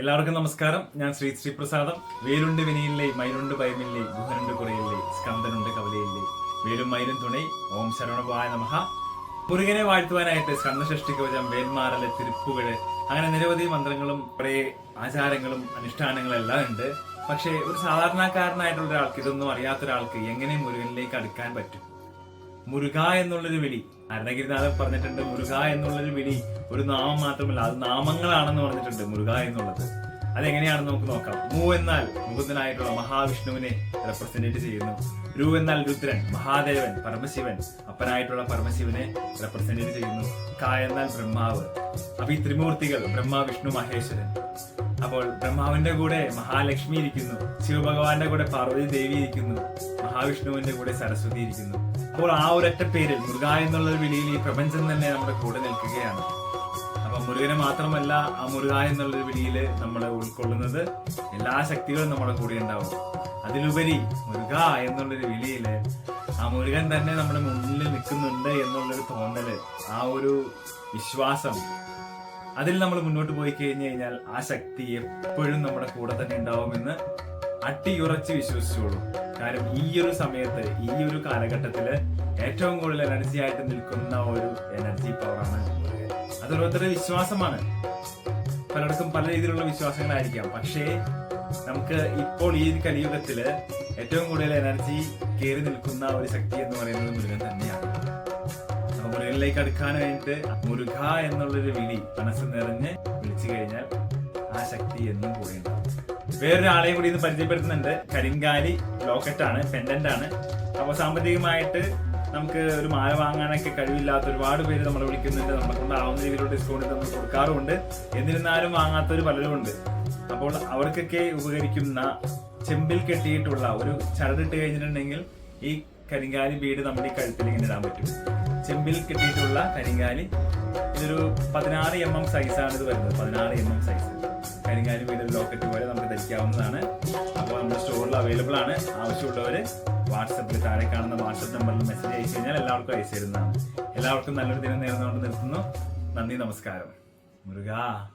എല്ലാവർക്കും നമസ്കാരം. ഞാൻ ശ്രീ ശ്രീപ്രസാദം. വേലുണ്ട് വിനയില്ലേ മയിലുണ്ട് ഭയമില്ലേ ഗുഹനുണ്ട് കുറയില്ലേ സ്കന്ദനുണ്ട് കവലയില്ലേ. വേലും മയിലും തുണൈ. ഓം ശരണപായ നമഹ മുരുകനെ വാഴ്ത്തുവാനായിട്ട് സ്കന്ദഷ്ടി കവചം വേൽമാറൽ തിരുപ്പുകൾ അങ്ങനെ നിരവധി മന്ത്രങ്ങളും കുറെ ആചാരങ്ങളും അനുഷ്ഠാനങ്ങളും എല്ലാം ഉണ്ട്. പക്ഷേ ഒരു സാധാരണക്കാരനായിട്ടുള്ള ഒരാൾക്ക് ഇതൊന്നും അറിയാത്ത ഒരാൾക്ക് എങ്ങനെ മുരുകനിലേക്ക് അടുക്കാൻ പറ്റും? മുരുക എന്നുള്ളൊരു വിളി അരുണഗിരിനാഥൻ പറഞ്ഞിട്ടുണ്ട് മുരുക എന്നുള്ളൊരു വിളി. ഒരു നാമം മാത്രമല്ല അത് നാമങ്ങളാണെന്ന് പറഞ്ഞിട്ടുണ്ട് മുരുക എന്നുള്ളത്. അതെങ്ങനെയാണെന്ന് നമുക്ക് നോക്കാം. മു എന്നാൽ മുകുന്ദനായിട്ടുള്ള മഹാവിഷ്ണുവിനെ റെപ്രസെന്റേറ്റ് ചെയ്യുന്നു. രു എന്നാൽ രുദ്രൻ മഹാദേവൻ പരമശിവൻ അപ്പനായിട്ടുള്ള പരമശിവനെ റെപ്രസെന്റേറ്റ് ചെയ്യുന്നു. ക എന്നാൽ ബ്രഹ്മാവ്. അപ്പൊ ഈ ത്രിമൂർത്തികൾ ബ്രഹ്മ വിഷ്ണു മഹേശ്വരൻ. അപ്പോൾ ബ്രഹ്മാവിന്റെ കൂടെ മഹാലക്ഷ്മി ഇരിക്കുന്നു. ശിവഭഗവാന്റെ കൂടെ പാർവതി ദേവി ഇരിക്കുന്നു. മഹാവിഷ്ണുവിന്റെ കൂടെ സരസ്വതി ഇരിക്കുന്നു. അപ്പോൾ ആ ഒരൊറ്റ പേരിൽ മുരുക എന്നുള്ള വിളിയിൽ ഈ പ്രപഞ്ചം തന്നെ നമ്മുടെ കൂടെ നിൽക്കുകയാണ്. അപ്പൊ മുരുകനെ മാത്രമല്ല ആ മുരുക എന്നുള്ള വിളിയിൽ നമ്മൾ ഉൾക്കൊള്ളുന്നത് എല്ലാ ശക്തികളും നമ്മുടെ കൂടെ ഉണ്ടാവും. അതിലുപരി മുരുക എന്നുള്ളൊരു വിളിയിൽ ആ മുരുകൻ തന്നെ നമ്മുടെ മുന്നിൽ നിൽക്കുന്നുണ്ട് എന്നുള്ളൊരു തോന്നൽ ആ ഒരു വിശ്വാസം അതിൽ നമ്മൾ മുന്നോട്ട് പോയി കഴിഞ്ഞു കഴിഞ്ഞാൽ ആ ശക്തി എപ്പോഴും നമ്മുടെ കൂടെ തന്നെ ഉണ്ടാവുമെന്ന് അട്ടിയുറച്ച് വിശ്വസിച്ചോളൂ. കാരണം ഈ ഒരു സമയത്ത് ഈ ഒരു കാലഘട്ടത്തിൽ ഏറ്റവും കൂടുതൽ എനർജി ആയിട്ട് നിൽക്കുന്ന ഒരു എനർജി പവറാണ് അത് വിശ്വാസമാണ്. പലർക്കും പല രീതിയിലുള്ള വിശ്വാസങ്ങളായിരിക്കാം. പക്ഷേ നമുക്ക് ഇപ്പോൾ ഈ കലിയുഗത്തിൽ ഏറ്റവും കൂടുതൽ എനർജി കയറി നിൽക്കുന്ന ഒരു ശക്തി എന്ന് പറയുന്നത് മുരുകൻ തന്നെയാണ്. അപ്പൊ അടുക്കാൻ അടുക്കാനായിട്ട് മുരുക എന്നുള്ളൊരു വിളി മനസ്സ് നിറഞ്ഞ് വിളിച്ചു കഴിഞ്ഞാൽ ആ ശക്തി എന്നും കൂടെ വേറൊരാളെ കൂടി ഇത് പരിചയപ്പെടുത്തുന്നുണ്ട്. കരിങ്കാലി ലോക്കറ്റാണ് പെൻഡന്റ് ആണ് അപ്പൊ സാമ്പത്തികമായിട്ട് നമുക്ക് ഒരു മാല വാങ്ങാനൊക്കെ കഴിവില്ലാത്ത ഒരുപാട് പേര് നമ്മൾ വിളിക്കുന്നുണ്ട്. നമ്മളെ കൊണ്ടാവുന്ന രീതിയിലുള്ള ഡിസ്കൗണ്ട് നമ്മൾ കൊടുക്കാറുമുണ്ട്. എന്നിരുന്നാലും വാങ്ങാത്തവർ പലരും ഉണ്ട് അപ്പോൾ അവർക്കൊക്കെ ഉപകരിക്കുന്ന ചെമ്പിൽ കെട്ടിയിട്ടുള്ള ഒരു ചരടിട്ട് കഴിഞ്ഞിട്ടുണ്ടെങ്കിൽ ഈ കരിങ്കാലി ബീഡ് നമ്മുടെ ഈ കഴുത്തിൽ ഇങ്ങനെ ഇടാൻ പറ്റും. ചെമ്പിൽ കിട്ടിയിട്ടുള്ള കരിങ്കാലി. ഇതൊരു പതിനാറ് എം എം സൈസാണ് ഇത് വരുന്നത്. പതിനാറ് എം എം സൈസ് കരിങ്കാലി ബീഡ് ലോക്കറ്റ് പോലെ നമുക്ക് ധരിക്കാവുന്നതാണ്. അപ്പോൾ നമ്മുടെ സ്റ്റോറിൽ അവൈലബിൾ ആണ്. ആവശ്യമുള്ളവർ വാട്സപ്പിൽ താഴെ കാണുന്ന വാട്സപ്പ് നമ്പറിൽ മെസ്സേജ് അയച്ചു കഴിഞ്ഞാൽ എല്ലാവർക്കും അയച്ചു തരുന്നതാണ്. എല്ലാവർക്കും നല്ലൊരു ദിനം നേർന്നുകൊണ്ട് നിർത്തുന്നു. നന്ദി നമസ്കാരം. മുരുകാ.